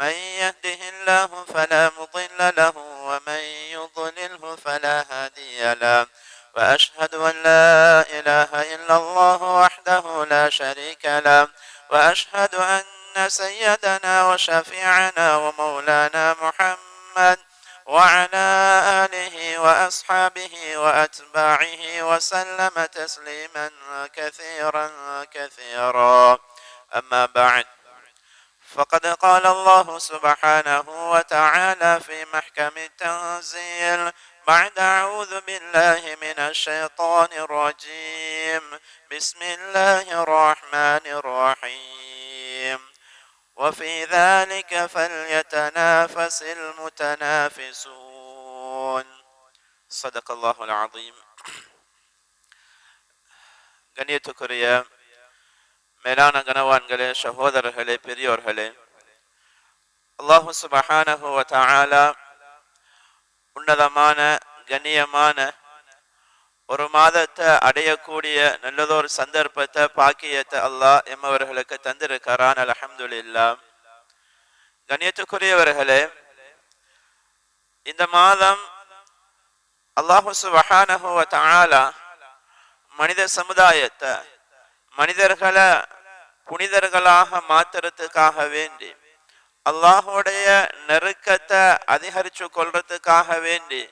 من يهده الله فلا مضل له ومن يضلله فلا هادي له وأشهد أن لا إله إلا الله وحده لا شريك له وأشهد أن سيدنا وشفيعنا ومولانا محمد وعلى آله وأصحابه وأتباعه وسلم تسليما كثيرا كثيرا. أما بعد فقد قال الله سبحانه وتعالى في محكم التنزيل بعد أعوذ بالله من الشيطان الرجيم بسم الله الرحمن الرحيم وفي ذلك فليتنافس المتنافسون صدق الله العظيم கண்ணியத்துக்குரிய மேலான கனவான்களே சகோதரர்களே பெரியோர்களே. அல்லாஹு சுபஹானஹு உன்னதமான கண்ணியமான ஒரு மாதத்தை அடையக்கூடிய நல்லதொரு சந்தர்ப்பத்தை பாக்கியத்தை அல்லாஹ் எம்மவர்களுக்கு தந்திருக்கிறான். அல்ஹம்துலில்லா. கண்ணியத்துக்குரியவர்களே இந்த மாதம் அல்லாஹு சுபஹானஹு மனித சமுதாயத்தை மனிதர்களை புனிதர்களாக மாத்துறதுக்காக வேண்டி அல்லாஹுடைய நெருக்கத்தை அதிகரிச்சு கொள்றதுக்காக வேண்டி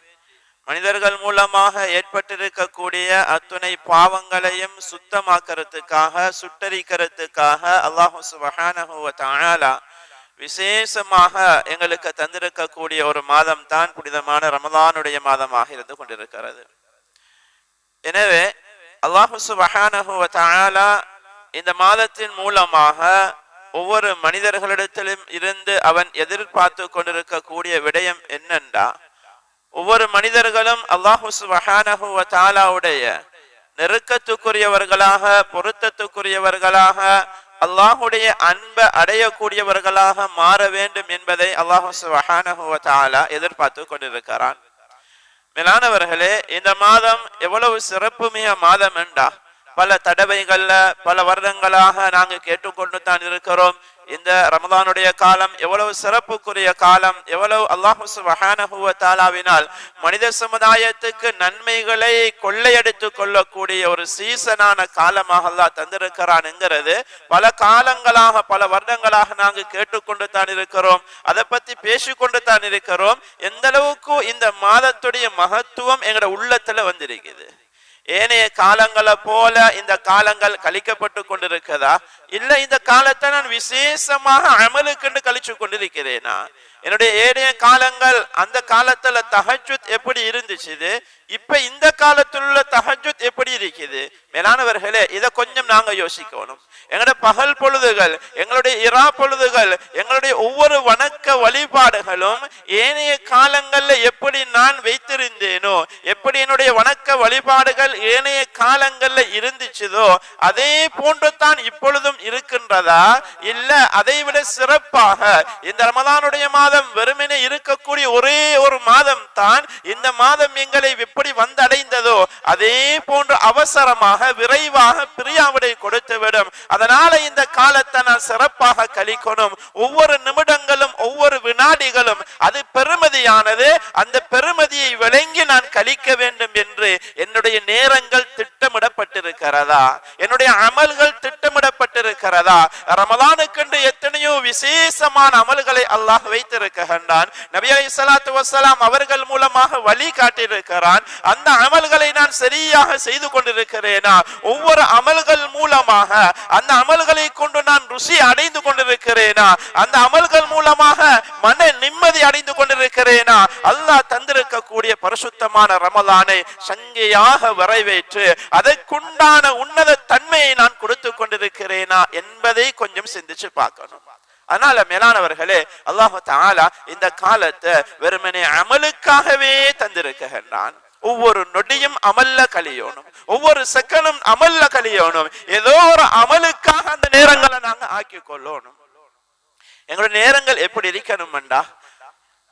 மனிதர்கள் மூலமாக ஏற்பட்டிருக்கக்கூடிய அத்துணை பாவங்களையும் சுத்தமாக்கிறதுக்காக சுட்டரிக்கிறதுக்காக அல்லாஹு சுபஹானஹு விசேஷமாக எங்களுக்கு தந்திருக்கக்கூடிய ஒரு மாதம் தான் புனிதமான ரமதானுடைய மாதமாக இருந்து கொண்டிருக்கிறது. எனவே அல்லாஹு சுபஹானஹு வ இந்த மாதத்தின் மூலமாக ஒவ்வொரு மனிதர்களிடத்திலும் இருந்து அவன் எதிர்பார்த்து கொண்டிருக்கக்கூடிய விடயம் என்னென்றா? ஒவ்வொரு மனிதர்களும் அல்லாஹு சுபஹானஹு வ நெருக்கத்துக்குரியவர்களாக பொருத்தத்துக்குரியவர்களாக அல்லாஹுடைய அன்பை அடையக்கூடியவர்களாக மாற வேண்டும் என்பதை அல்லாஹு சுபஹானஹு வ எதிர்பார்த்து கொண்டிருக்கிறான். மேலானவர்களே இந்த மாதம் எவ்வளவு சிறப்புமிக மாதம் என்றா பல தடவைகள்ல பல வருடங்களாக நாங்க கேட்டுக்கொண்டு தான் இருக்கிறோம். இந்த ரமதானுடைய காலம் எவ்வளவு சிறப்புக்குரிய காலம் எவ்வளவு அல்லாஹு சுபஹானஹுவ தாலாவினால் மனித சமுதாயத்துக்கு நன்மைகளை கொள்ளையடித்து கொள்ளக்கூடிய ஒரு சீசனான காலமாக அல்லாஹ் தந்திருக்கிறான்ங்கிறது பல காலங்களாக பல வருடங்களாக நாங்கள் கேட்டுக்கொண்டு தான் இருக்கிறோம். அதை பத்தி பேசிக்கொண்டு தான் இருக்கிறோம். எந்த அளவுக்கு இந்த மாதத்துடைய மகத்துவம் எங்களோட உள்ளத்துல வந்திருக்குது. ஏனைய காலங்களை போல இந்த காலங்கள் கழிக்கப்பட்டு கொண்டிருக்கிறதா? இல்ல இந்த காலத்தை நான் விசேஷமாக அமலுக்கென்று கழிச்சு கொண்டிருக்கிறேனா? என்னுடைய ஏனைய காலங்கள் அந்த காலத்துல தகச்சுத் எப்படி இருந்துச்சு இப்ப இந்த காலத்தில் உள்ள தஹஜுத் எப்படி இருக்குது? மேலானவர்களே இதை கொஞ்சம் நாங்க யோசிக்கணும். எங்களுடைய பகல் பொழுதுகள் எங்களுடைய இரா பொழுதுகள் எங்களுடைய ஒவ்வொரு வணக்க வழிபாடுகளும் ஏனைய காலங்கள்ல எப்படி நான் வைத்திருந்தேனோ எப்படி என்னுடைய வணக்க வழிபாடுகள் ஏனைய காலங்கள்ல இருந்துச்சுதோ அதே போன்று தான் இப்பொழுதும் இருக்கின்றதா? இல்ல அதை விட சிறப்பாக இந்த ரமதானுடைய மாதம் வெறுமனே இருக்கக்கூடிய ஒரே ஒரு மாதம் தான் இந்த மாதம் எங்களை எப்படி வந்தடைந்ததோ அதே போன்று அவசரமாக விரைவாக பிரியாவிடை கொடுத்து விடும் அதனால இந்த காலத்தை நான் சிறப்பாக கழிக்கணும். ஒவ்வொரு நிமிடங்களும் ஒவ்வொரு வினாடிகளும் அது பெருமதியானது. அந்த பெருமதியை விளங்கி நான் கழிக்க வேண்டும் என்று என்னுடைய நேரங்கள் திட்டமிடப்பட்டிருக்கிறதா? என்னுடைய அமல்கள் திட்டமிடப்பட்டிருக்கிறதா? ரமலானுக்கென்று எத்தனையோ விசேஷமான அமல்களை அல்லாஹ் வைத்திருக்கின்றான். நபி அலி சலாத்து வசலாம் அவர்கள் மூலமாக வழி காட்டியிருக்கிறான். அந்த அமல்களை நான் சரியாக செய்து கொண்டிருக்கிறேனா? ஒவ்வொரு அமல்கள் மூலமாக அந்த அமல்களை கொண்டு நான் ருசி அடைந்து கொண்டிருக்கிறேனா? அந்த அமல்கள் மூலமாக மன நிம்மதி அடைந்து கொண்டிருக்கிறேனா? அல்லாஹ் தந்திருக்கக்கூடிய பரிசுத்தமான ரமலானை சங்கையாக வரவேற்று அதற்குண்டான உன்னத தன்மையை நான் கொடுத்து கொண்டிருக்கிறேனா என்பதை கொஞ்சம் சிந்திச்சு பார்க்கணும். அதனால மேலானவர்களே அல்லாஹு தாலா இந்த காலத்தை வெறுமனே அமலுக்காகவே தந்திருக்கின்றான் ஒவ்வொரு நொடியும் அமல்ல கழியணும். ஒவ்வொரு செகண்டும் அமல்ல கழியணும். ஏதோ ஒரு அமலுக்காக அந்த நேரங்களை நாங்க ஆக்கி கொள்ளணும் எங்களோட நேரங்கள் எப்படி இருக்கணும்டா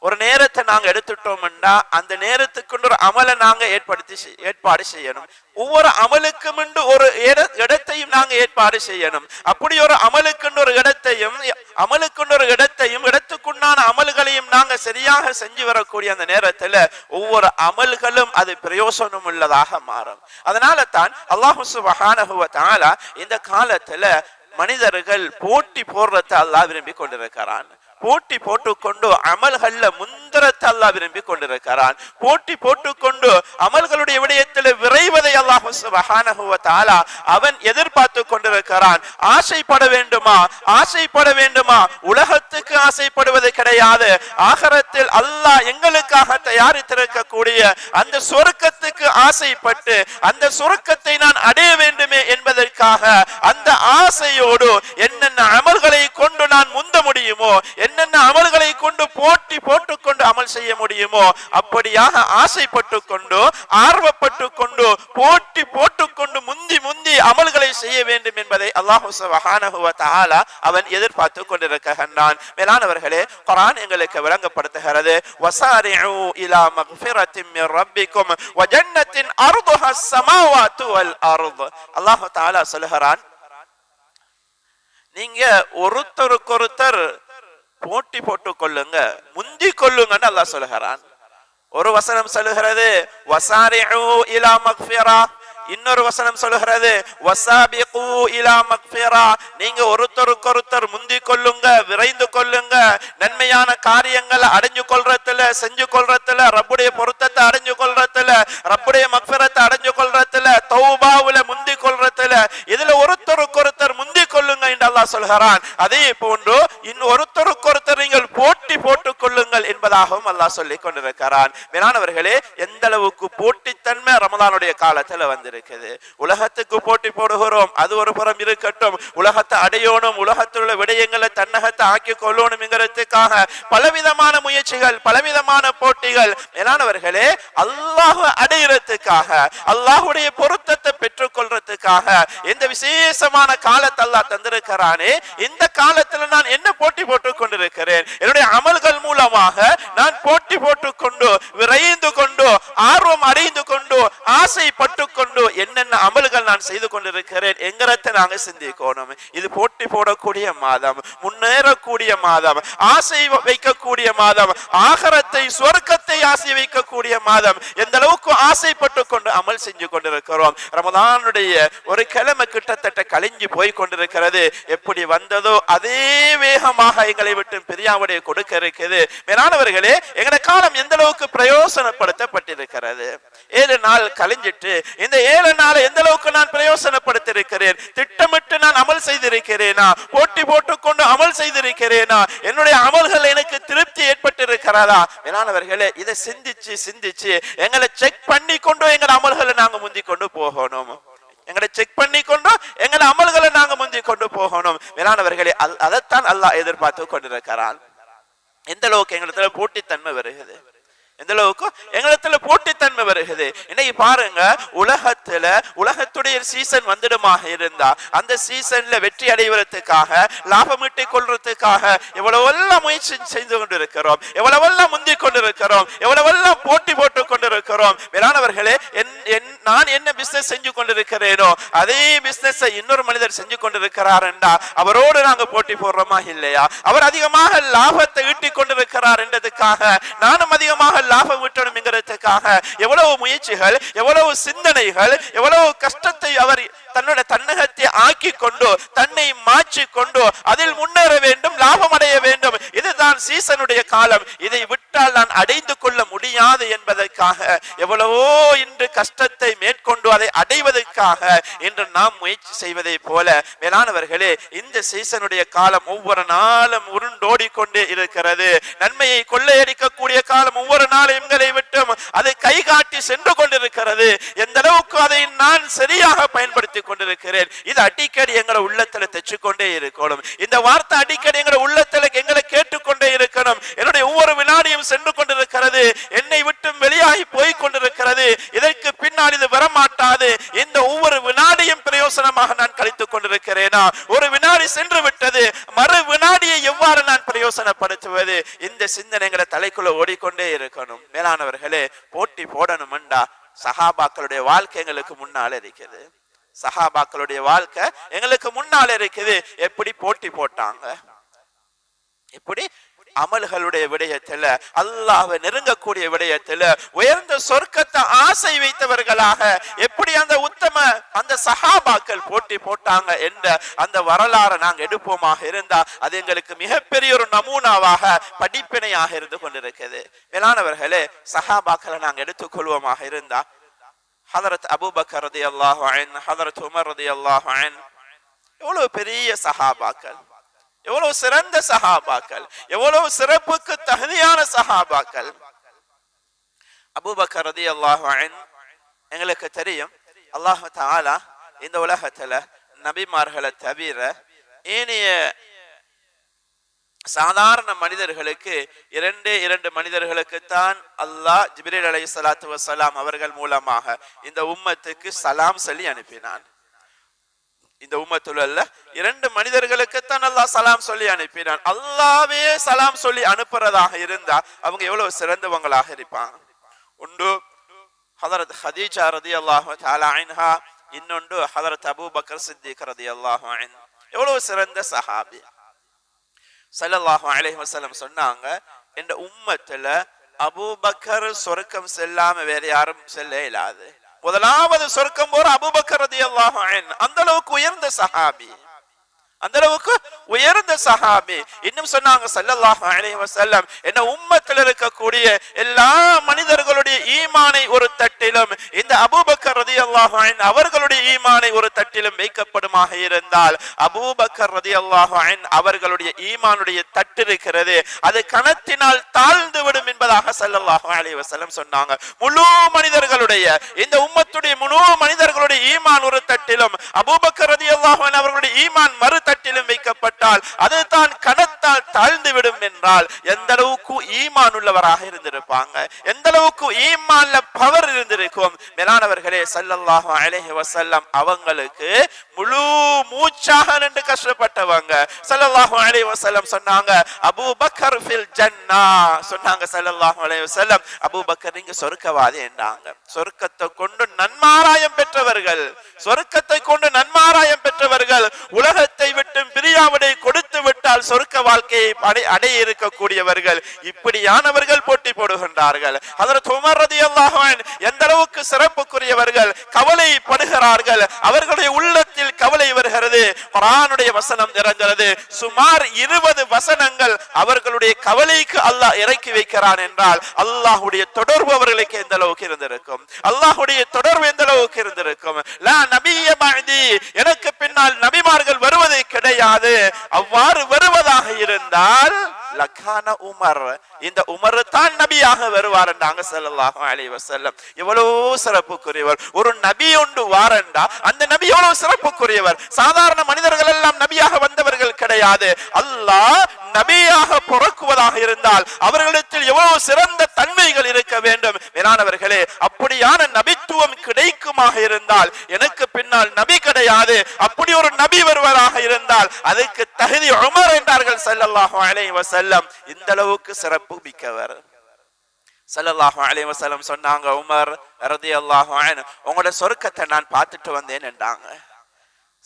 ஒரு நேரத்தை நாங்க எடுத்துட்டோம்னா அந்த நேரத்துக்குண்டு ஒரு அமலை நாங்க ஏற்படுத்தி செய்- ஏற்பாடு செய்யணும். ஒவ்வொரு அமலுக்கும் ஒரு இட- இடத்தையும் நாங்க ஏற்பாடு செய்யணும். அப்படி ஒரு அமலுக்குன்னு ஒரு இடத்தையும் அமலுக்குன்னு ஒரு இடத்தையும் இடத்துக்குண்டான அமல்களையும் நாங்க சரியாக செஞ்சு வரக்கூடிய அந்த நேரத்துல ஒவ்வொரு அமல்களும் அது பிரயோசனம் உள்ளதாக மாறும். அதனால தான் அல்லாஹு சுபஹானஹு வ இந்த காலத்துல மனிதர்கள் போட்டி போடுறத அல்லாஹ் விரும்பி கொண்டிருக்கிறான். போட்டி போட்டுக்கொண்டு அமல்கள்ல முந்திரத்தை அல்லாஹ் விரும்பி கொண்டிருக்கிறான் போட்டி போட்டுக்கொண்டு அமல்களுடைய விடயத்தில் விரைவதை அல்லாஹ் சுப்ஹானஹு அவன் எதிர்பார்த்து கொண்டிருக்கிறான். ஆசைப்பட வேண்டுமா? ஆசைப்பட வேண்டுமா? உலகத்துக்கு ஆசைப்படுவது கிடையாது. ஆகரத்தில் அல்லாஹ் எங்களுக்காக தயாரித்திருக்கக்கூடிய அந்த சொருக்கத்துக்கு ஆசைப்பட்டு அந்த சொர்க்கத்தை நான் அடைய வேண்டுமே என்பதற்காக அந்த ஆசையோடு என்னென்ன அமல்களை கொண்டு நான் முந்த முடியுமோ என்னென்ன அமல்களை கொண்டு போட்டி போட்டுக்கொண்டு கொண்டு அமல் செய்ய முடியுமோ? அப்படியாக ஆசைப்பட்டு கொண்டு ஆர்வப்பட்டு கொண்டு போட்டி போட்டுக்கொண்டு முந்தி முந்தி அமல்களை செய்ய வேண்டும் என்பதை அல்லாஹு சுப்ஹானஹு அவன் எதிர்பார்த்து கொண்டிருக்கின்றான். மேலானவர்களே குரான் எங்களுக்கு விளங்கப்படுத்துகிறது. வசாரிஉ இலா மக்ஃபிரத்தின் மின் ரப்பிக்கும் வ ஜன்னத்தின் ஸமாவாத்து வல் அர்து அல்லாஹ் தஆலா சொல்கிறான் நீங்க ஒருத்தருக்கொருத்தர் போட்டி போட்டு கொள்ளுங்க முந்தி கொள்ளுங்கன்னு அல்லாஹ் சொல்லுகிறான். ஒரு வசனம் சொல்லுகிறது வசாரிஉ இலா மக்ஃபிரா இன்னொரு வசனம் சொல்லுகிறது வசாபிகு இலா மக்ஃபிரா. நீங்க ஒருத்தருக்கொருத்தர் முந்தி கொள்ளுங்க விரைந்து கொள்ளுங்க நன்மையான காரியங்களை அடைஞ்சு கொள்றதுல செஞ்சு கொள்றதுல ரப்புடைய பொருத்தத்தை அடைஞ்சு கொள்றதுல ரப்புடைய மக்ஃபிரத்தை அடைஞ்சு கொள்றதுல தௌபாவுல முந்தி கொள்றதுல இதுல ஒருத்தருக்கொருத்தர் முந்தி கொள்ளுங்க என்று அல்லாஹ் சொல்கிறான். அதே போன்று இன்னும் ஒருத்தருக்கொருத்தர் நீங்கள் போட்டி போட்டுக் கொள்ளுங்கள் என்பதாகவும் அல்லாஹ் சொல்லிக் கொண்டிருக்கிறான். மேலானவர்களே எந்த அளவுக்கு போட்டித்தன்மை ரமதானுடைய காலத்துல இருக்குது உலகத்துக்கு போட்டி போடுகிறோம். அது ஒரு புறம் இருக்கட்டும். உலகத்தை அடையணும். உலகத்தில் உள்ள விடயங்களை தன்னகத்தை ஆக்கி கொள்ளணும்ங்கிறதுக்காக பலவிதமான முயற்சிகள் பலவிதமான போட்டிகள். மேலானவர்களே அல்லாஹ் அடையிறதுக்காக அல்லாஹுடைய பொருத்தத்தை பெற்றுக் கொள்றதுக்காக இந்த விசேஷமான காலத்தை அல்லாஹ் தந்திருக்கிறானே. இந்த காலத்துல நான் என்ன போட்டி போட்டுக் கொண்டிருக்கிறேன்? என்னுடைய அமல்கள் மூலமாக நான் போட்டி போட்டுக் கொண்டு விரைந்து கொண்டு ஆர்வம் அடைந்து கொண்டு ஆசைப்பட்டு கொண்டு என்னென்ன அமல்கள் நான் செய்து கொண்டிருக்கிறேன் என்கிறத நாங்கள் சிந்திக்கணும். இது போட்டி போடக்கூடிய மாதம் முன்னேறக்கூடிய மாதம் ஆசை வைக்கக்கூடிய மாதம் ஆகரத்தை சொர்க்கத்தை ஆசை வைக்கக்கூடிய மாதம். எந்த அளவுக்கு ஆசைப்பட்டு கொண்டு அமல் செஞ்சு கொண்டிருக்கிறோம். ரமதானுடைய ஒரு கிழமை கிட்டத்தட்ட கழிஞ்சு போய் கொண்டிருக்கிறது. எப்படி வந்ததோ அதே வேகமாக எங்களை விட்டு பெரியாவுடைய கொடுக்க இருக்குது. மேலானவர்களே எங்கட காலம் எந்த அளவுக்கு பிரயோசனப்படுத்தப்பட்டிருக்கிறது? ஏழு நாள் கழிஞ்சிட்டு இந்த ஏழு வேலைனால எந்த அளவுக்கு நான் பிரயோசனப்படுத்திருக்கிறேன் திட்டமிட்டு நான் அமல் செய்திருக்கிறேனா? போட்டி போட்டுக்கொண்டு அமல் செய்திருக்கிறேனா? என்னுடைய அமல்கள் எனக்கு திருப்தி ஏற்பட்டிருக்கிறதா? மேலானவர்களே இதை சிந்திச்சு சிந்திச்சு எங்களை செக் பண்ணி கொண்டு எங்கள் அமல்களை நாங்க முந்தி கொண்டு போகணும். எங்களை செக் பண்ணி கொண்டு எங்கள் அமல்களை நாங்க முந்தி கொண்டு போகணும். மேலானவர்களே அதைத்தான் அல்லாஹ் எதிர்பார்த்து கொண்டிருக்கிறான். எந்த அளவுக்கு எங்களிடத்துல போட்டித்தன்மை வருகிறது? எந்த அளவுக்கு எங்களிடத்துல போட்டித்தன்மை வருகிறது. இன்னைக்கு பாருங்க உலகத்துல உலகத்துடைய சீசன் வந்துடுமாக இருந்தா அந்த சீசன்ல வெற்றி அடைவதற்காக லாபம் ஈட்டி கொள்றதுக்காக எவ்வளவெல்லாம் முயற்சி செய்து கொண்டிருக்கிறோம் எவ்வளவெல்லாம் முந்தி கொண்டிருக்கிறோம் எவ்வளவெல்லாம் போட்டி போட்டு கொண்டிருக்கிறோம். மேலானவர்களே என் என் நான் என்ன பிசினஸ் செஞ்சு கொண்டிருக்கிறேனோ அதே பிசினஸ் இன்னொரு மனிதர் செஞ்சு கொண்டிருக்கிறார் என்றா அவரோடு நாங்க போட்டி போடுறோமா இல்லையா? அவர் அதிகமாக லாபத்தை ஈட்டிக் கொண்டிருக்கிறார் என்றதுக்காக நானும் அதிகமாக லாபம் விட்டணும்ங்கிறதுக்காக எவ்வளவு முயற்சிகள் எவ்வளவு சிந்தனைகள் எவ்வளவு கஷ்டத்தை அவர் தன்னோட தன்னகத்தை ஆக்கி கொண்டு தன்னை மாற்றி கொண்டு அதில் முன்னேற வேண்டும் லாபம் அடைய வேண்டும். இதுதான் சீசனுடைய காலம். இதை விட்டால் நான் அடைந்து கொள்ள முடியாது என்பதற்காக எவ்வளவோ இன்று கஷ்டத்தை மேற்கொண்டு அதை அடைவதற்காக இன்று நாம் முயற்சி செய்வதை போல மேலானவர்களே இந்த சீசனுடைய காலம் ஒவ்வொரு நாளும் உருண்டோடி கொண்டே இருக்கிறது. நன்மையை கொள்ளையடிக்கக்கூடிய காலம் ஒவ்வொரு நாளும் எங்களை விட்டும் அதை கை காட்டி சென்று கொண்டிருக்கிறது. எந்த அளவுக்கு அதை நான் சரியாக பயன்படுத்தி கொண்டிருக்கிறேன் இது அடிக்கடி எங்களை உள்ளத்துல தைச்சுக்கொண்டே இருக்கணும். இந்த வார்த்தை அடிக்கடி எங்களை உள்ளத்துல எங்களை கேட்டுக்கொண்டே இருக்கணும். என்னுடைய ஒவ்வொரு வினாடியும் சென்று கொண்டிருக்கிறது. என்னை விட்டும் வெளியாகி போய் கொண்டிருக்கிறது. இதற்கு பின்னால் இது வரமாட்டாது. இந்த ஒவ்வொரு வினாடியும் பிரயோசனமாக நான் கழித்துக் கொண்டிருக்கிறேனா? ஒரு வினாடி சென்று விட்டது. மறு வினாடியை எவ்வாறு நான் பிரயோசனப்படுத்துவது? இந்த சிந்தனைகளை தலைக்குள்ள ஓடிக்கொண்டே இருக்கணும். மேலானவர்களே போட்டி போடணும்டா சகாபாக்களுடைய வாழ்க்கை எங்களுக்கு முன்னால் இருக்கிறது. சஹாபாக்களுடைய வாழ்க்கை எங்களுக்கு முன்னால் இருக்குது. எப்படி போட்டி போட்டாங்க? எப்படி? அமல்களுடைய விடயத்துல அல்லாஹ்வை நெருங்கக்கூடிய விடயத்துல உயர்ந்த சொர்க்கத்தை ஆசை வைத்தவர்களாக எப்படி அந்த உத்தம அந்த சஹாபாக்கள் போட்டி போட்டாங்க என்ற அந்த வரலாறை நாங்க எடுப்போமாக இருந்தா அது எங்களுக்கு மிகப்பெரிய ஒரு நமூனாவாக படிப்பினையாக இருந்து கொண்டிருக்கிறது மேலானவர்களே சஹாபாக்களை நாங்க எடுத்துக்கொள்வோமாக இருந்தா ஹதரத் அபூபக்கர் ரதி அல்லாஹு அன் ஹதரத் உமர் ரதி அல்லாஹு அன் எவ்வளவு பெரிய சஹாபாக்கள் எவ்வளவு சிறந்த சஹாபாக்கள் எவ்வளவு சிறப்புக்கு தகுதியான சஹாபாக்கள் அபூபக்கர் ரதி அல்லாஹு அன் எங்களுக்கு தெரியும் அல்லாஹு தாலா இந்த உலகத்துல நபிமார்களை தவிர ஏனைய சாதாரண மனிதர்களுக்கு இரண்டே இரண்டு மனிதர்களுக்குத்தான் அல்லாஹ் ஜிபிரேல் அலை சலாத்து வசலாம் அவர்கள் மூலமாக இந்த உம்மத்துக்கு சலாம் சொல்லி அனுப்பினான். இந்த உம்மத்துல அல்ல இரண்டு மனிதர்களுக்குத்தான் அல்லாஹ் சலாம் சொல்லி அனுப்பினான். அல்லாவே சலாம் சொல்லி அனுப்புறதாக இருந்தா அவங்க எவ்வளவு சிறந்தவங்களாக இருப்பாங்க? உண்டு ஹதரத் ஹதீஜா ரதி அல்லாஹு இன்னொன்று ஹதரத் அபூ பக்கர் சித்திக் ரதி அல்லாஹு எவ்வளவு சிறந்த சஹாபி. ஸல்லல்லாஹு அலைஹி சொன்னாங்க இந்த உம்மத்துல அபூபக்கர் சொர்க்கம் செல்லாம வேற யாரும் செல்ல இயலாது. முதலாவது சொர்க்கம் போற அபூபக்கர் அந்த அளவுக்கு உயர்ந்த சஹாபி. அந்த அளவுக்கு உயர்ந்த சஹாபி. இன்னும் சொன்னாங்க சல்லல்லாஹ் அலைஹி வஸல்லம் என்ன உம்மத்தில் இருக்கக்கூடிய எல்லா மனிதர்களுடைய ஈமானை ஒரு தட்டிலும் இந்த அபூபக்கர் ரதியல்லாஹு அன் அவர்களுடைய ஈமானை ஒரு தட்டிலும் வைக்கப்படுமாக இருந்தால் அபூபக்கர் ரதியல்லாஹு அன் அவர்களுடைய ஈமானுடைய தட்டு இருக்கிறது. அது கணத்தினால் தாழ்ந்து விடும் என்பதாக சல்லல்லாஹு அலைஹி வஸல்லம் சொன்னாங்க. முழு மனிதர்களுடைய இந்த உம்மத்துடைய முழு மனிதர்களுடைய ஈமான் ஒரு தட்டிலும் அபூபக்கர் ரதியல்லாஹு அன் அவர்களுடைய ஈமான் மறு தட்டிலும் வைக்கப்பட்டால் அது தான் கணத்தால் தாழ்ந்து விடும் என்றால் எந்த அளவுக்கு ஈமான் உள்ளவராக இருந்திருப்பாங்க? எந்த அளவுக்கு ஈமான்ல பவர் இருந்திருக்கும்? மேலானவர்களே சல்லல்லாஹு அலைஹி வசல்லம் அவங்களுக்கு முழு மூச்சாக நின்று கஷ்டப்பட்டவங்க. சல்லல்லாஹு அலைஹி வஸல்லம் சொன்னாங்க அபூபக்கர் ஃபில் ஜன்னா. சொன்னாங்க ஸல்லல்லாஹு அலைஹி வஸல்லம். அபூபக்கர் நீங்க சொர்க்கவாதி என்றாங்க. சொர்க்கத்தை கொண்டு நன்மாராயம் பெற்றவர்கள் சொர்க்கத்தை கொண்டு நன்மாராயம் பெற்றவர்கள் உலகத்தை விட்டு பிரியாவிடை கொடுத்து விட்டால் சொர்க்க வாழ்க்கையை அடை அடைய இருக்கக்கூடியவர்கள் இப்படியானவர்கள் போட்டி போடுகின்றார்கள். அதற்கு உமர் ரலியல்லாஹு எந்த அளவுக்கு சிறப்புக்குரியவர்கள் கவலைப்படுகிறார்கள் அவர்களுடைய உள்ள கவலை குரானுடைய வசனம் நிறைந்தது சுமார் இருபது வசனங்கள் அவர்களுடைய கவலைக்கு அல்லாஹ் இறக்கி வைக்கிறான் என்றால் அல்லாஹுடைய தொடர்பு அவர்களுக்கு எந்த அளவுக்கு இருந்திருக்கும்? அல்லாஹுடைய தொடர்பு எந்த அளவுக்கு இருந்திருக்கும்? எனக்கு பின்னால் நபிமார்கள் வருவது கிடையாது. அவ்வாறு வருவதாக இருந்தால் லக்கான உமர் இந்த உமர் தான் நபியாக வருவார் என்றாங்க செல்லல்லாகும் அலைஹி செல்லம் எவ்வளவு சிறப்புக்குரியவர். ஒரு நபி ஒன்று வாரண்டா அந்த நபி எவ்வளவு சிறப்புக்குரியவர். சாதாரண மனிதர்கள் எல்லாம் நபியாக வந்தவர்கள் கிடையாது. அல்லாஹ் நபியாக பிறக்குவதாக இருந்தால் அவர்களிடத்தில் எவ்வளவு சிறந்த தன்மைகள் இருக்க வேண்டும். மேலானவர்களே அப்படியான நபித்துவம் கிடைக்குமாக இருந்தால் எனக்கு பின்னால் நபி கிடையாது. அப்படி ஒரு நபி வருவதாக இருந்தால் அதுக்கு தகுதி உமர் என்றார்கள் ஸல்லல்லாஹு அலைவ செல்லம் இந்த அளவுக்கு சிறப்பு. மிக்கவர் ஸல்லல்லாஹு அலைஹி வஸல்லம் சொன்னாங்க உமர் ரதி அல்லாஹு உங்களோட சொர்க்கத்தை நான் பார்த்துட்டு வந்தேன் என்றாங்க.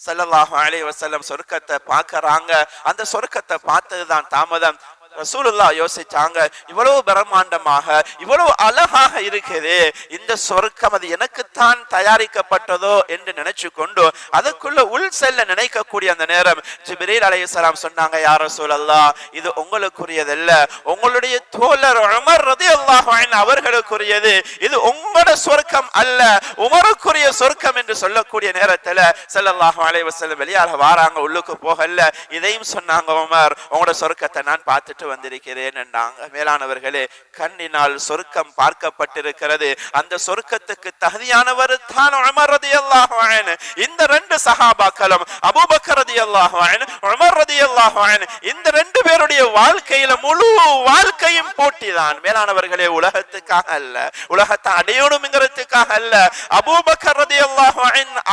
ஸல்லல்லாஹு அலைஹி வஸல்லம் சொர்க்கத்தை பார்க்கறாங்க. அந்த சொர்க்கத்தை பார்த்ததுதான் தாமதம். ரசூலுல்லா யோசிச்சாங்க இவ்வளவு பிரம்மாண்டமாக இவ்வளவு அழகாக இருக்குது. இந்த சொர்க்கம் அது எனக்குத்தான் தயாரிக்கப்பட்டதோ என்று நினைச்சு கொண்டு அதுக்குள்ள உள் செல்ல நினைக்கக்கூடிய அந்த நேரம். ஜிப்ரீல் அலைஹிஸ்ஸலாம் சொன்னாங்க யார் ரசூலல்லா இது உங்களுக்குரியதல்ல. உங்களுடைய தோழர் உமர் ரதி அல்லாஹின் அவர்களுக்குரியது. இது உங்களோட சொர்க்கம் அல்ல. உமருக்குரிய சொர்க்கம் என்று சொல்லக்கூடிய நேரத்துல செல்லல்லாஹு அலைஹி வெளியாக வாராங்க உள்ளுக்கு போகல இதையும் சொன்னாங்க உமர். உங்களோட சொர்க்கத்தை நான் பார்த்துட்டு வந்திருக்கிறேன் என்றாங்க மேலானவர்களே கண்ணினால் சொர்க்கம் பார்க்கப்பட்டிருக்கிறது. அந்த சொர்க்கத்துக்கு தகுதியானவர் தான் உமரதி அல்லாஹன் இந்த ரெண்டு சஹாபாக்களும் அபூபக்கரதி அல்லாஹன் உமர் ரலியல்லாஹு அல்லாஹன் இந்த ரெண்டு பேருடைய வாழ்க்கையில முழு வாழ்க்கையும் போட்டிதான். மேலானவர்களே உலகத்துக்காக அல்ல. உலகத்தை அடையணுங்கிறதுக்காக அல்ல. அபூபக்கர் ரலியல்லாஹு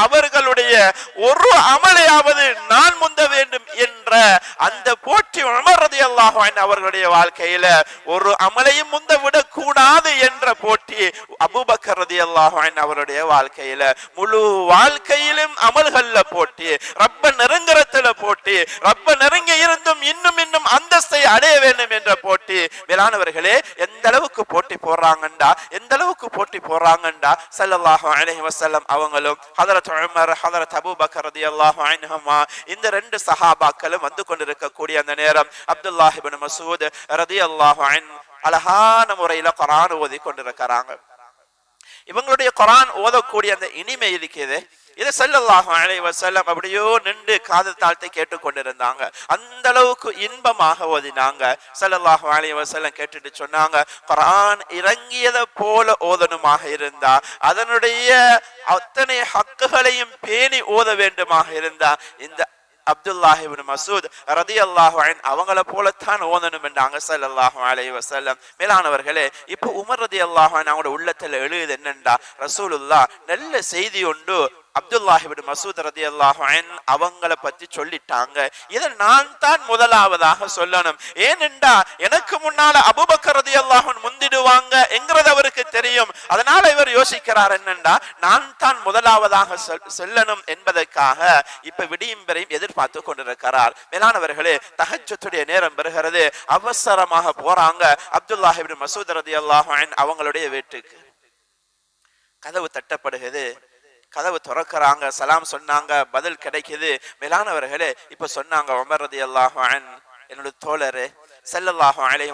அவர்களுடைய ஒரு அமலையாவது நான் முந்த வேண்டும் என்ற அந்த போட்டி உமர் ரலியல்லாஹு அவர்களுடைய வாழ்க்கையில ஒரு அமலையும் முந்த விடக்கூடாது என்ற போட்டி அபூபக்கர் ரலியல்லாஹு அவருடைய வாழ்க்கையில. முழு வாழ்க்கையிலும் அமல்கள்ல போட்டி. ரப்ப நெருங்குறத்துல போட்டி. ரப்ப நெருங்கி இருந்தும் இன்னும் இன்னும் அந்த அந்தஸ்தை அடைய வேண்டும் என்ற போட்டி. வேளாணவர்களே எந்த அளவுக்கு போட்டி போடுறாங்கண்டா? எந்த அளவுக்கு போட்டி போடுறாங்கண்டா? ஸல்லல்லாஹு அலஹி வசல்லம் அவங்களும் ஹதரத் உமர் ஹதரத் அபூபக்கர் ரலியல்லாஹு அன்ஹுமா இந்த ரெண்டு சஹாபாக்களும் வந்து கொண்டிருக்கக்கூடிய அந்த நேரம் அப்துல்லாஹ் இப்னு மசூத் ரலியல்லாஹு அன்ஹு அழகான முறையில குரான் ஓதி கொண்டிருக்கிறாங்க. இவங்களுடைய குரான் ஓதக்கூடிய அந்த இனிமை இருக்குது இதை செல்லல்லாகும் அலைஹி செல்லம் அப்படியோ நின்று காதல் தாழ்த்தி கேட்டுக்கொண்டிருந்தாங்க. அந்த அளவுக்கு இன்பமாக ஓதினாங்க. ஸல்லல்லாஹு அலைஹி செல்லம் கேட்டுட்டு சொன்னாங்க குரான் இறங்கியதை போல ஓதனுமாக இருந்தா அதனுடைய அத்தனை ஹக்குகளையும் பேணி ஓத வேண்டுமாக இருந்தா இந்த அப்துல்லாஹி மசூத் ரதியல்லாஹு அல்லாஹின் அவங்கள போலத்தான் ஓதணும் என்றாங்க ஸல்லல்லாஹு அலைஹி வசல்லம் மேலானவர்களே இப்போ உமர் ரதியல்லாஹு அல்லாஹின் அவங்களோட உள்ளத்துல எழுது என்னண்டா ரசூலுல்லா நல்ல செய்தி உண்டு அப்துல்லாஹிபின் மசூத் ரதி அல்லாஹன் அவங்கள பத்தி சொல்லிட்டாங்க. இதை நான் தான் முதலாவதாக சொல்லணும். ஏனென்றா எனக்கு முன்னால அபுபக்கர் ரதி அல்லாஹன் முந்திடுவாங்க என்கிறது அவருக்கு தெரியும். அதனால இவர் யோசிக்கிறார் என்னண்டா நான் தான் முதலாவதாக சொல்- சொல்லணும் என்பதற்காக இப்ப விடியும் பெறையும் எதிர்பார்த்து கொண்டிருக்கிறார். மேலானவர்களே தகச்சத்துடைய நேரம் பெறுகிறது அவசரமாக போறாங்க அப்துல்லாஹிபின் மசூத் ரதி அல்லாஹன் அவங்களுடைய வீட்டுக்கு. கதவு தட்டப்படுகிறது. கதவு திறக்கறாங்க சலாம் சொன்னாங்க பதில் கிடைக்குது. மேலானவர்களே இப்ப சொன்னாங்க உமர் ரதி அன்ஹு என்னோட தோழரு செல்லல்லாஹும் அலைஹி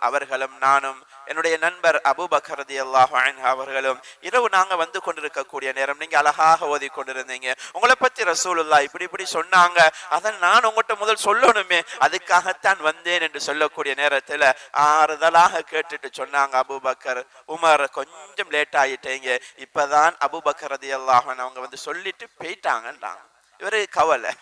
அவர்களும் நானும் என்னுடைய நண்பர் அபூபக்கர் ரதியல்லாஹு அவர்களும் இரவு நாங்கள் வந்து கொண்டிருக்கக்கூடிய நேரம் நீங்கள் அழகாக ஓதி கொண்டிருந்தீங்க. உங்களை பற்றி ரசூலுல்லா இப்படி இப்படி சொன்னாங்க. அதை நான் உங்கள்கிட்ட முதல் சொல்லணுமே. அதுக்காகத்தான் வந்தேன் என்று சொல்லக்கூடிய நேரத்தில் ஆறுதலாக கேட்டுட்டு சொன்னாங்க அபுபக்கர் உமர் கொஞ்சம் லேட் ஆயிட்டீங்க. இப்போதான் அபூபக்கர் அல்லாஹன் அவங்க வந்து சொல்லிட்டு போயிட்டாங்கன்றாங்க. இவருக்கு கவலை.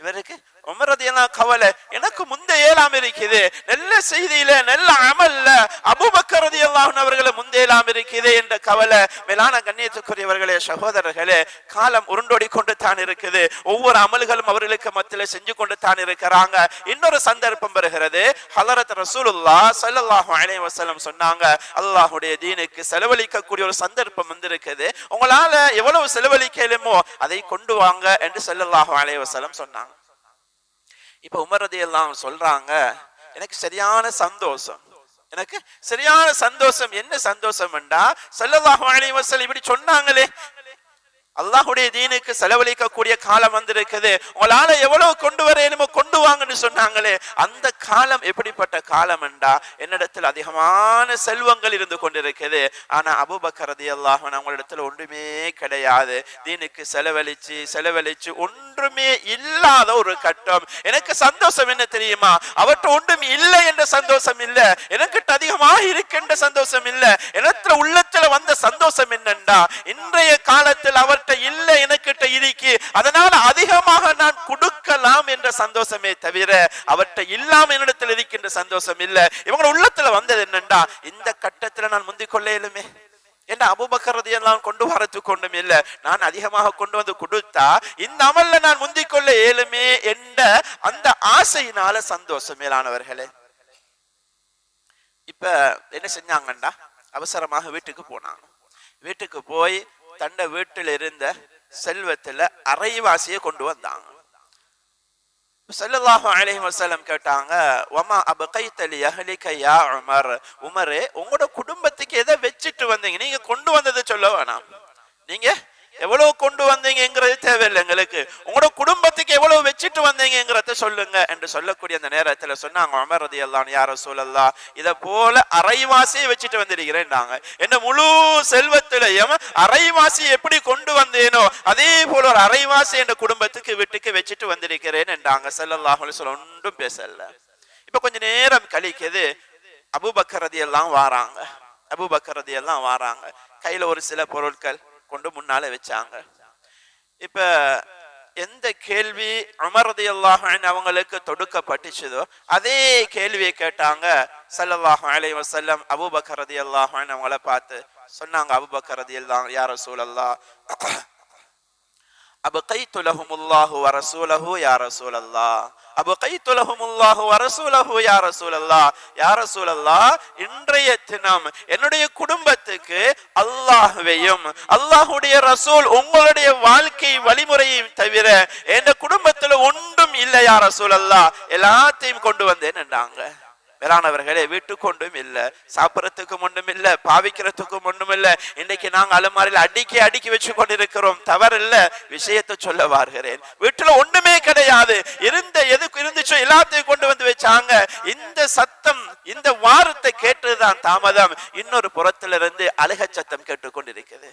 இவருக்கு உமரதியெல்லாம் கவலை எனக்கு முந்த ஏழாம் இருக்குது நல்ல செய்தியில நல்ல அமல்ல அபுபக்கரதி எல்லாம் அவர்களை முந்தையெல்லாம் இருக்குது என்ற கவலை மேலான கண்ணியத்துக்குரியவர்களே சகோதரர்களே காலம் உருண்டோடி கொண்டு தான் இருக்குது. ஒவ்வொரு அமல்களும் அவர்களுக்கு மத்தியில செஞ்சு கொண்டு தான் இருக்கிறாங்க. இன்னொரு சந்தர்ப்பம் வருகிறது. ஹலரத் ரசூலுல்லா சல்லாஹு அலைய வசலம் சொன்னாங்க அல்லாஹுடைய தீனுக்கு செலவழிக்கக்கூடிய ஒரு சந்தர்ப்பம் வந்திருக்குது. உங்களால எவ்வளவு செலவழிக்கலுமோ அதை கொண்டு வாங்க என்று ஸல்லல்லாஹு அலைய வசலம் சொன்னாங்க. இப்ப உமரதி எல்லாம் சொல்றாங்க எனக்கு சரியான சந்தோஷம். எனக்கு சரியான சந்தோஷம். என்ன சந்தோஷம் என்றா ஸல்லல்லாஹு இப்படி சொன்னாங்களே அல்லாஹுடைய தீனுக்கு செலவழிக்கக்கூடிய காலம் வந்திருக்குது. உங்களால எவ்வளவு கொண்டு வரணுமோ கொண்டு வாங்கன்னு சொன்னாங்களே அந்த காலம் எப்படிப்பட்ட காலம் என்றா என்னிடத்தில் அதிகமான செல்வங்கள் இருந்து கொண்டிருக்குது. ஆனா அபுபக்கரதி அல்லாஹன் அவங்களிடத்துல ஒன்றுமே கிடையாது. தீனுக்கு செலவழிச்சு செலவழிச்சு ஒன்றுமே இல்லாத ஒரு கட்டம். எனக்கு சந்தோஷம் என்ன தெரியுமா? அவற்றை ஒன்றும் இல்லை என்ற சந்தோஷம் இல்லை. எனக்கிட்ட அதிகமாக இருக்கின்ற சந்தோஷம் இல்லை. எனத்துல உள்ளத்துல வந்த சந்தோஷம் என்னண்டா இன்றைய காலத்தில் அவர் அவர்கிட்ட இல்லை எனக்கிட்ட இருக்கு. அதனால அதிகமாக நான் கொடுக்கலாம் என்ற சந்தோஷமே தவிர அவர்கிட்ட இல்லாம என்னிடத்தில் இருக்கின்ற சந்தோஷம் இல்ல. இவங்க உள்ளத்துல வந்தது என்னண்டா இந்த கட்டத்துல நான் முந்திக் கொள்ள என்ன அபுபக்கரது எல்லாம் கொண்டு வரத்துக்கு ஒன்றும் இல்லை. நான் அதிகமாக கொண்டு வந்து கொடுத்தா இந்த அமல்ல நான் முந்திக்கொள்ள கொள்ள என்ற அந்த ஆசையினால சந்தோஷம் மேலானவர்களே இப்ப என்ன செஞ்சாங்கண்டா? அவசரமாக வீட்டுக்கு போனாங்க. வீட்டுக்கு போய் தன்னை வீட்டில் இருந்த செல்வத்துல அரைவாசியை கொண்டு வந்தாங்க ஸல்லல்லாஹு அலைஹி வசலம் கேட்டாங்க ஒமா அப லி அஹ்லிக யா உமர்? உமரே உங்களோட குடும்பத்துக்கு எதை வச்சுட்டு வந்தீங்க? நீங்க கொண்டு வந்ததை சொல்ல வேணாம். நீங்க எவ்வளவு கொண்டு வந்தீங்கங்கிறது தேவையில்லை எங்களுக்கு. உங்களோட குடும்பத்துக்கு எவ்வளவு வச்சுட்டு வந்தீங்கிறத சொல்லுங்க என்று சொல்லக்கூடிய அந்த நேரத்துல சொன்னாங்க உமர் எல்லாம் யார சூழல்லா இத போல அரைவாசியை வச்சுட்டு வந்திருக்கிறேன்டாங்க என்ன முழு செல்வத்திலையும் அரைவாசி எப்படி கொண்டு வந்தேனோ அதே போல ஒரு அரைவாசி என்ற குடும்பத்துக்கு வீட்டுக்கு வச்சுட்டு வந்திருக்கிறேன் என்றாங்க ஸல்லல்லாஹு சொல்ல ஒன்றும் பேசல. இப்ப கொஞ்ச நேரம் கழிக்குது. அபுபக்கரதி எல்லாம் வாராங்க. அபுபக்கரதி எல்லாம் வாராங்க. கையில ஒரு சில பொருட்கள். கொண்டு முன்னால வச்சாங்க. இப்ப எந்த கேள்வி அமரதி அல்லாஹன் அவங்களுக்கு தொடுக்கப்பட்டுச்சதோ அதே கேள்வியை கேட்டாங்க. சல்லாஹ் அலைஹி வசல்லம் அபுபக்கரதி அல்லாஹன் அவங்கள பார்த்து சொன்னாங்க. அபூபக்கர் ரதியல்லாஹு யா ரசூலல்லாஹ் அபகைத்து லஹுமுல்லாஹு வரசூலஹு யா ரசூலல்லாஹ். அபகைத்து லஹுமுல்லாஹு வரசூலஹு யா ரசூலல்லாஹ். யா ரசூலல்லாஹ் இன்றைய தினம் என்னுடைய குடும்பத்துக்கு அல்லாஹ்வையும் அல்லாஹ்வுடைய ரசூல் உங்களுடைய வாழ்க்கை வழிமுறையையும் தவிர என் குடும்பத்துல ஒன்றும் இல்லை யா ரசூலல்லாஹ். எல்லாத்தையும் கொண்டு வந்தேன்னுட்டாங்க மேலானவர்களே வீட்டுக்கு ஒன்றும் இல்லை சாப்பிட்றதுக்கும் ஒன்றும் இல்லை பாவிக்கிறதுக்கும் ஒன்றும் இல்ல. இன்னைக்கு நாங்க அலுமாரியில் அடுக்கி அடுக்கி வச்சு கொண்டிருக்கிறோம் தவறில்ல விஷயத்தை சொல்ல வாருகிறேன். வீட்டுல ஒண்ணுமே கிடையாது. இருந்த எதுக்கு இருந்துச்சோ எல்லாத்தையும் கொண்டு வந்து வச்சாங்க. இந்த சத்தம் இந்த வாரத்தை கேட்டதுதான் தாமதம். இன்னொரு புறத்துல இருந்து அழுக சத்தம் கேட்டுக்கொண்டிருக்குது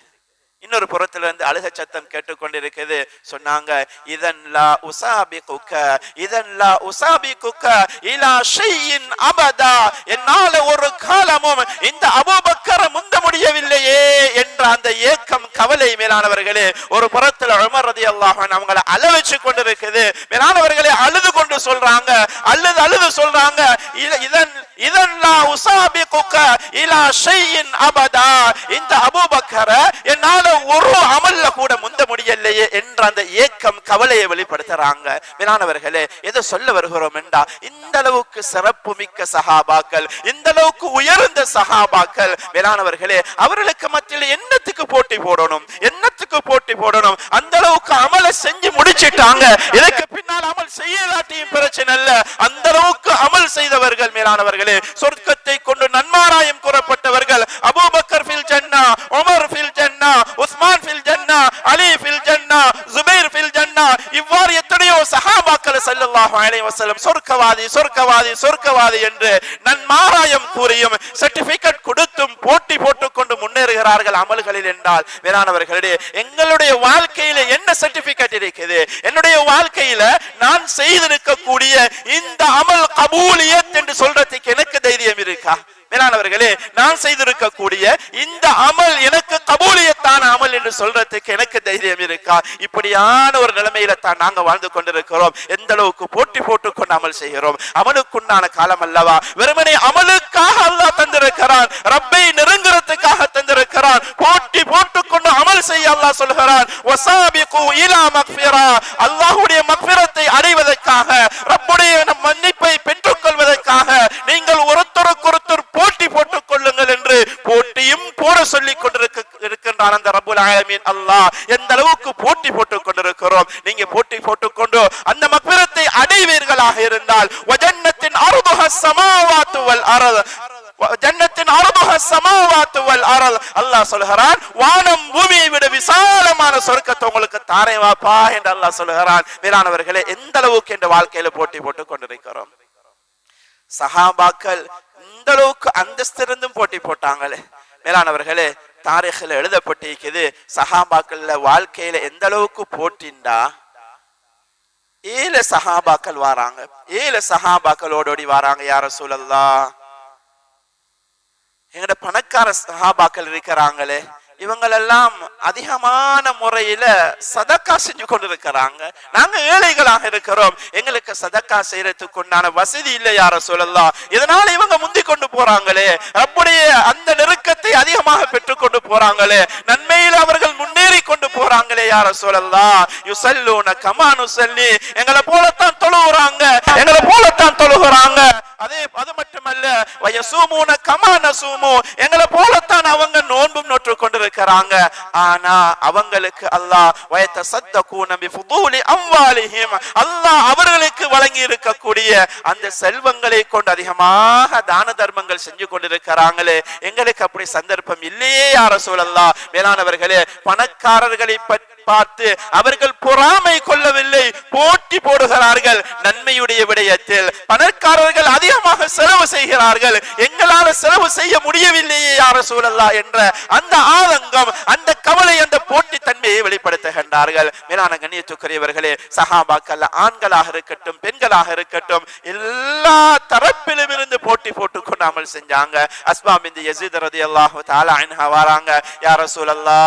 இன்னொரு புறத்திலிருந்து அழுக சத்தம் கேட்டுக்கொண்டிருக்குது சொன்னாங்க இதன் லா உசாபி குக்க இதன் லா உசாபி குக்க இலா ஷையின் அபதா. என்னால ஒரு காலமும் இந்த அபூபக்கர முந்த முடியவில்லையே என்ற அந்த ஏக்கம் கவலை மேலானவர்களே ஒரு புறத்துல உமர் ரதி அல்லாஹன் அவங்கள அழவச்சு கொண்டிருக்குது. மேலானவர்களே அழுது கொண்டு சொல்றாங்க அழுது அழுது சொல்றாங்க இத- இதன் இதன் லா உசாபி குக்க இலா ஷையின் அபதா இந்த அபூபக்கர என்னால ஒரு அமல்ல கூட முந்த முடியலையே என்ற அந்த ஏக்கம் கவலையை வெளிப்படுத்துறாங்க. மேலானவர்களே எதை சொல்ல வருகிறோம் என்றா இந்த அளவுக்கு சிறப்பு மிக்க சகாபாக்கள் இந்த அளவுக்கு உயர்ந்த சகாபாக்கள் மேலானவர்களே அவர்களுக்கு மத்தியில் என்னத்துக்கு போட்டி போடணும்? என்ன என்னத்துக்கு போட்டி போடணும்? அந்த அளவுக்கு அமலை செஞ்சு முடிச்சிட்டாங்க. இதுக்கு பின்னால் அமல் செய்யலாட்டியும் பிரச்சனை இல்ல அந்த அளவுக்கு அமல் செய்தவர்கள் மேலானவர்களே சொர்க்கத்தை கொண்டு நன்மாராயம் கூறப்பட்டவர்கள் அபூபக்கர் ஃபில் ஜன்னா உமர் ஃபில் ஜன்னா உஸ்மான் ஃபில் ஜன்னா அலி ஃபில் ஜன்னா ஜுபைர் ஃபில் ஜன்னா இவ்வாறு எத்தனையோ சஹாபாக்கள் ஸல்லல்லாஹு அலைஹி வஸல்லம் சொர்க்கவாதி சொர்க்கவாதி சொர்க்கவாதி என்று நன்மாராயம் கூறியும் சர்டிபிகேட் கொடுத்தும் போட்டி போட்டுக்கொண்டு முன்னேறுகிறார்கள் அமல்களில் என்றால். வேளாணவர்களே எங்களுடைய வாழ்க்கையில என்ன சர்டிபிகேட் இருக்குது? என்னுடைய வாழ்க்கையில நான் செய்திருக்கக்கூடிய இந்த அமல் கபூலியத் என்று சொல்றதுக்கு எனக்கு தைரியம் இருக்கா? மேலானவர்களே நான் செய்திருக்கக்கூடிய இந்த அமல் எனக்கு கபூலியத்தான அமல் என்று சொல்றதுக்கு எனக்கு தைரியம் இருக்கா? இப்படியான ஒரு நிலைமையில தான் நாங்க வாழ்ந்து கொண்டிருக்கிறோம். எந்த அளவுக்கு போட்டி போட்டு கொண்டு அமல் செய்கிறோம்? அமலுக்குண்டான காலம் அல்லவா? வெறுமனை அமலுக்காக அல்லாஹ் தந்திருக்கிறான். ரப்பை நெருங்குறதுக்காக தந்திருக்கிறான். போட்டி போட்டுக்கொண்டு அமல் செய்ய அல்லாஹ் சொல்கிறான். வசாபிகு இலா மக்ஃபிரா. அல்லாஹ்வுடைய மக்ஃபிரத்தை அடைவதற்காக ரப்புடைய மன்னிப்பை பெற்றுக் கொள்வதற்காக நீங்கள் ஒருத்தருக்கொருத்தர் போட்டி போட்டுக் கொள்ளுங்கள் என்று போட்டியும் போட சொல்லிக் கொண்டிருக்க இருக்கின்றான் அந்த ரபுல் ஆலமீன் அல்லாஹ் எந்த அளவுக்கு போட்டி போட்டுக் கொண்டிருக்கிறோம்? நீங்க போட்டி போட்டுக்கொண்டு அந்த மக்பிரத்தை அடைவீர்களாக இருந்தால் வஜன்னத்தின் அருதுஹ சமாவாத்து வல் அரது ஜன்னத்தின் அருதுஹ சமாவாத்து வல் அரல் அல்லாஹ் சொல்கிறான் வானம் பூமியை விட விசாலமான சொர்க்கத்தை உங்களுக்கு தாரே வாப்பா என்று அல்லாஹ் சொல்கிறான். வீரானவர்களே எந்த அளவுக்கு இந்த வாழ்க்கையில போட்டி போட்டுக் கொண்டிருக்கிறோம்? சஹாபாக்கள் இந்த அளவுக்கு அந்தஸ்திருந்தும் போட்டி போட்டாங்களே. மேலானவர்களே தாரிഖിல் எழுதப்பட்டிருக்குது சஹாபாக்கள்ல வாழ்க்கையில எந்த அளவுக்கு போட்டிண்டா? ஏழு சஹாபாக்கள் வாராங்க. ஏழு சஹாபாக்கள் ஓடோடி வராங்க யார சூழல்லா எங்கட பணக்கார சஹாபாக்கள் இருக்கிறாங்களே இவங்களெல்லாம் அதிகமான முறையில சதக்கா செஞ்சு கொண்டிருக்கிறாங்க. நாங்க ஏழைகளாக இருக்கிறோம். எங்களுக்கு சதக்கா செய்யறதுக்கு உண்டான வசதி இல்லை யார சொல்லலாம் இதனால இவங்க முந்தி கொண்டு போறாங்களே. அப்படியே அந்த நெருக்க நெருக்கத்தை அதிகமாக பெற்றுக்கொண்டு போறாங்களே. நன்மையில் அவர்கள் முன்னேறி கொண்டு போறாங்களே யார சொல்லலாம் யுசல்லூன கமானு சொல்லி எங்களை போலத்தான் தொழுகிறாங்க எங்களை போலத்தான் தொழுகிறாங்க. அதே அது மட்டுமல்ல வயசூமூன கமான சூமு எங்களை போலத்தான் அவங்க நோன்பும் நோற்று கொண்டிருக்கிறாங்க. ஆனா அவங்களுக்கு அல்லாஹ் வயத்த சத்த கூனபி புதூலி அவ்வாலிஹிம் அல்லாஹ் அவர்களுக்கு வழங்கி இருக்கக்கூடிய அந்த செல்வங்களை கொண்டு அதிகமாக தான தர்மங்கள் செஞ்சு கொண்டிருக்கிறாங்களே. எங்களுக்கு அப்படி சந்தர்ப்பம் இல்லையே யார சூழல்லா மேலானவர்களே பணக்காரர்களை பற்றி பார்த்து அவர்கள் பொறாமை கொள்ளவில்லை. போட்டி போடுகிறார்கள். நன்மையுடைய விடயத்தில் பணக்காரர்கள் அதிகமாக செலவு செய்கிறார்கள். எங்களால் செலவு செய்ய முடியவில்லையே யார சூழல்லா என்ற அந்த ஆதங்கம் அந்த கவலை அந்த போட்டி தன்மையை வெளிப்படுத்துகின்றார்கள். மேலான கண்ணியத்துக்குரியவர்களே சஹாபாக்கள் ஆண்களாக இருக்கட்டும் பெண்களாக இருக்கட்டும் எல்லா தரப்பிலும் இருந்து போட்டி போட்டுக் கொண்டு செஞ்சாங்க. அஸ்மா பின் யசீத் ரலியல்லாஹு தஆலா அன்ஹா வராங்க. யார சூழல்லா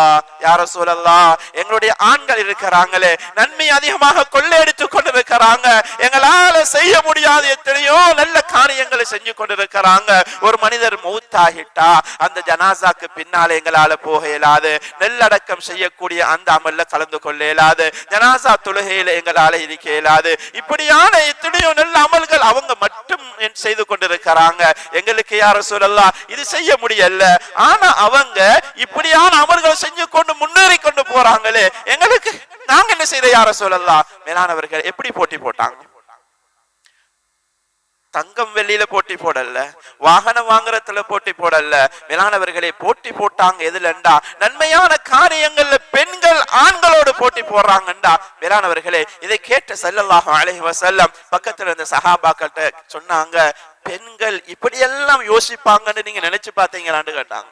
யார சூழல்லா எங்களுடைய ஆண்கள் இருக்கிறாங்களே நன்மை அதிகமாக கொள்ளையடித்துக் கொண்டிருக்கிறாங்க. எங்களால செய்ய முடியாத எத்தனையோ நல்ல காரியங்களை செஞ்சு கொண்டிருக்கிறாங்க. ஒரு மனிதர் மௌத்தாகிட்டா அந்த ஜனாசாக்கு பின்னால் எங்களால போக இயலாது. நெல்லடக்கம் செய்யக்கூடிய அந்த அமல்ல கலந்து கொள்ள இயலாது. ஜனாசா தொழுகையில எங்களால இருக்க இயலாது. இப்படியான எத்தனையோ நல்ல அமல்கள் அவங்க மட்டும் செய்து கொண்டிருக்கிறாங்க. எங்களுக்கு யார சொல்லலாம் இது செய்ய முடியல. ஆனா அவங்க இப்படியான அமல்கள் செஞ்சு கொண்டு முன்னேறி கொண்டு போறாங்களே எங்களுக்கு நாங்க என்ன செய்த யார சொல்லலாம்? மேலானவர்கள் எப்படி போட்டி போட்டாங்க? தங்கம் வெள்ளியில போட்டி போடல வாகனம் வாங்குறதுல போட்டி போடல. மேலானவர்களை போட்டி போட்டாங்க எதுலண்டா? நன்மையான காரியங்கள்ல பெண்கள் ஆண்களோடு போட்டி போடுறாங்கண்டா. மேலானவர்களே இதை கேட்ட ஸல்லல்லாஹு அலைஹி செல்லம் பக்கத்துல இருந்த சஹாபாக்கள்கிட்ட சொன்னாங்க பெண்கள் இப்படியெல்லாம் யோசிப்பாங்கன்னு நீங்க நினைச்சு பாத்தீங்களான்னு கேட்டாங்க.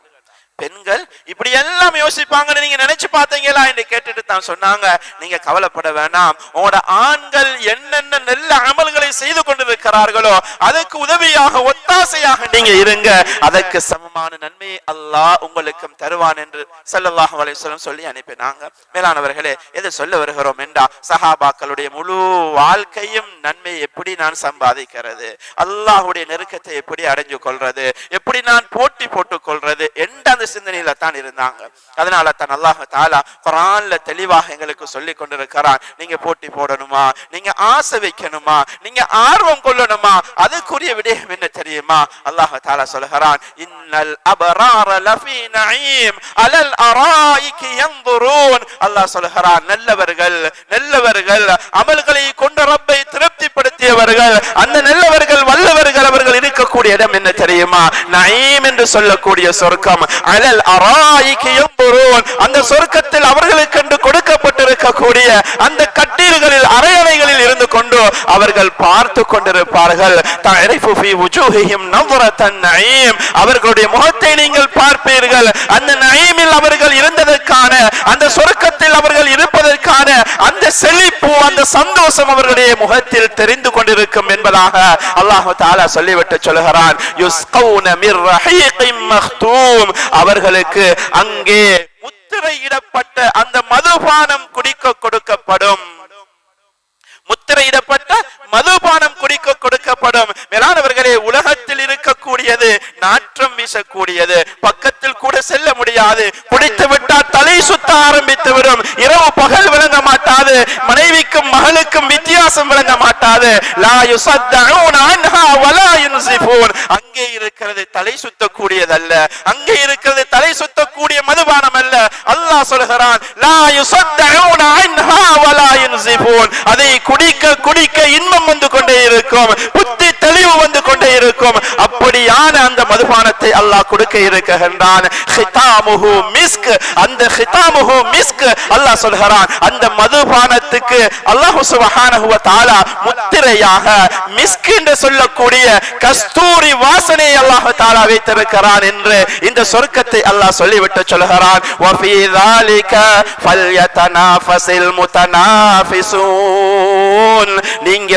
பெண்கள் இப்படி எல்லாம் யோசிப்பாங்கன்னு நீங்க நினைச்சு பார்த்தீங்களா என்று கேட்டுட்டு தான் சொன்னாங்க. நீங்க கவலைப்பட வேணாம். உங்களோட ஆண்கள் என்னென்ன நல்ல அமல்களை செய்து கொண்டிருக்கிறார்களோ அதுக்கு உதவியாக ஒத்தாசையாக நீங்க இருங்க. அதற்கு சமமான நன்மையை அல்லாஹ் உங்களுக்கும் தருவான் என்று ஸல்லல்லாஹு அலைஹி சொல்லி அனுப்பினாங்க. மேலானவர்களே எதை சொல்ல வருகிறோம் என்றா சஹாபாக்களுடைய முழு வாழ்க்கையும் நன்மை எப்படி நான் சம்பாதிக்கிறது? அல்லாஹுடைய நெருக்கத்தை எப்படி அடைஞ்சு கொள்றது? எப்படி நான் போட்டி போட்டுக் கொள்றது? எந்த அந்த சிந்தனையில தான் இருந்தாங்க. அதனால தான் அல்லாஹ் தாலா குரான்ல தெளிவாக எங்களுக்கு சொல்லி கொண்டிருக்கிறான். நீங்க போட்டி போடணுமா? நீங்க ஆசை வைக்கணுமா? நீங்க ஆர்வம் கொள்ளணுமா? அதுக்குரிய விடயம் என்ன தெரியுமா? அல்லாஹ் தாலா சொல்லுகிறான் இன்னல் அபரார லஃபி நயீம் அலல் அராய்க்கு யன்துரூன். அல்லாஹ் சொல்லுகிறான் நல்லவர்கள் நல்லவர்கள் அமல்களை கொண்ட ரப்பை திருப்திப்படுத்தியவர்கள் அந்த நல்லவர்கள் வல்லவர்கள் அவர்கள் இருக்கக்கூடிய இடம் என்ன தெரியுமா? நயீம் என்று சொல்லக்கூடிய சொர்க்கம். அலல் அராயிகி யன்துரூன் அந்த சொர்க்கத்தில் அவர்களுக்கு என்று கொடுக்கப்பட்டிருக்கக்கூடிய அந்த கட்டீல்களில் அறையறைகளில் இருந்து கொண்டு அவர்கள் பார்த்து கொண்டிருப்பார்கள். அவர்களுடைய முகத்தை நீங்கள் பார்ப்பீர்கள். அந்த நயீமில் அவர்கள் இருந்ததற்கான அந்த சொர்க்கத்தில் அவர்கள் இருப்பதற்கான அந்த செழிப்பு அந்த சந்தோஷம் அவர்களுடைய முகத்தில் தெரிந்து கொண்டிருக்கும் என்பதாக அல்லாஹ் தாலா சொல்லிவிட்டு சொல்கிறான் அவர்களுக்கு அங்கே முத்திரையிடப்பட்ட அந்த மதுபானம் குடிக்க கொடுக்கப்படும். முத்திரையிடப்பட்ட மதுபானம் குடிக்க கொடுக்கப்படும். மேலானவர்களே உலகத்தில் இருக்கக்கூடியது நாற்றம் வீசக்கூடியது. பக்கத்தில் கூட செல்ல முடியாது. குடித்து விட்டால் தலை சுத்த ஆரம்பித்து விடும் இரவு பகல் விளங்க மாட்டாது. மனைவிக்கும் மகளுக்கும் வித்தியாசம் விளங்க மாட்டாது. லா யுசத்தஊன அன்ஹா வலா யுன்சிஃபூன். அங்கே இருக்கிறது தலை சுத்தக்கூடியதல்ல. அங்கே இருக்கிறது தலை சுத்தக்கூடிய மதுபானம் அல்ல அல்லாஹ் சொல்கிறான் லா யுசத்தஊன அன்ஹா வலா யுன்சிஃபூன். அதை குடிக்க குடிக்க இன்பம் வந்து கொண்டே இருக்கும். புத்தி தெளிவு வந்து கொண்டே இருக்கும். அப்படியான அந்த மதுபானத்தை அல்லாஹ் கொடுக்க இருக்கின்றான். ஹிதாமுஹு மிஸ்க் அந்த ஹிதாமுஹு மிஸ்க் அல்லாஹ் சொல்கிறான் அந்த மதுபானத்துக்கு அல்லாஹ் சுப்ஹானஹு வ தஆலா முத்திரையாக மிஸ்க் என்று சொல்லக்கூடிய கஸ்தூரி வாசனை அல்லாஹ் தஆலா வைத்திருக்கிறான் என்று இந்த சொர்க்கத்தை அல்லாஹ் சொல்லிவிட்டு சொல்கிறான் வஃபீ ذلك فليتنافس المتنافسون நீங்க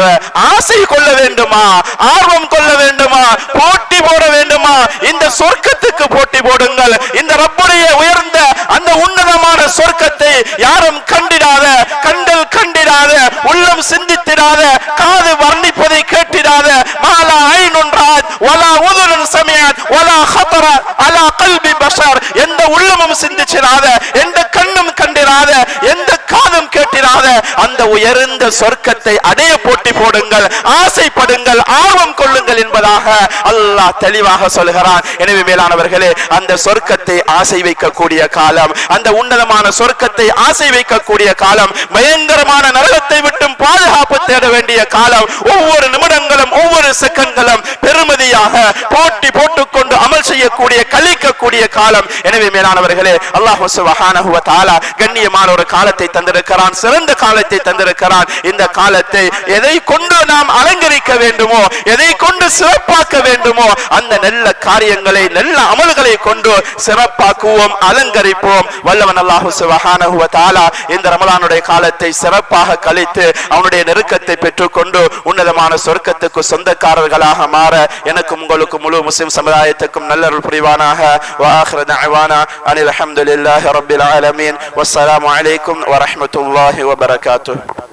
ஆசை கொள்ள வேண்டுமா ஆர்வம் கொள்ள வேண்டுமா போட்டி போட வேண்டுமா இந்த சொர்க்கத்துக்கு போட்டி போடுங்கள் இந்த ரப்புடைய உயர்ந்த அந்த உன்னதமான சொர்க்கத்தை யாரும் கண்டிடாத கண்டல் கண்டிடாத உள்ளம் சிந்தித்திடாத காது வர்ணிப்பதை கேட்டிடாத மாலா ஐநொன்றாத் வலா உதுரன் சமியாத் வலா ஹத்தர அலா கல்பி பஷார் எந்த உள்ளமும் சிந்திச்சிடாத எந்த கண்ணும் கண்டிராத எந்த காதும் கேட்டிராத அந்த உயர்ந்த சொர்க்கத்தை அடைய போட்டி போடுங்கள் ஆசைப்படுங்கள் ஆர்வம் கொள்ளுங்கள் என்பதாக அல்லாஹ் தெளிவாக சொல்கிறான். எனவே மேலானவர்களே அந்த சொர்க்கத்தை ஆசை வைக்கக்கூடிய காலம் அந்த உன்னதமான சொர்க்கத்தை ஆசை வைக்கக்கூடிய காலம் பயங்கரமான நரகத்தை விட்டும் பாதுகாப்பு தேட வேண்டிய காலம் ஒவ்வொரு நிமிடங்களும் ஒவ்வொரு செகண்ட்களும் பெருமதியாக போட்டி போட்டுக்கொண்டு அமல் செய்யக்கூடிய கழிக்கக்கூடிய காலம். எனவே மேலானவர்களே அல்லாஹ் கண்ணியமான ஒரு காலத்தை தந்திருக்கிறான் சிறந்த காலத்தை தந்திருக்கிறான். இந்த காலத்தை எதை கொண்டு நாம் அலங்கரிக்க வேண்டுமோ எதை கொண்டு சிறப்பாக்க வேண்டுமோ அந்த நல்ல காரியங்களை நல்ல அமல்களை கொண்டு சிறப்பாக்குவோம் அலங்கரிப்போம். வல்லவன் அல்லாஹு சுப்ஹானஹு தாலா இந்த ரமலானுடைய காலத்தை சிறப்பாக கழித்து அவனுடைய நெருக்கத்தை பெற்றுக்கொண்டு உன்னதமான சொர்க்கத்துக்கு சொந்தக்காரர்களாக மாற எனக்கும் உங்களுக்கும் முழு முஸ்லிம் சமுதாயத்துக்கும் நல்லருள் புரிவானாக. வாஹிர தஅவானா அனில் அல்ஹம்துலில்லாஹி ரப்பில் ஆலமீன். வஸ்ஸலாமு அலைக்கும் வரஹ்மத்துல்லாஹி வபரகாத்துஹு.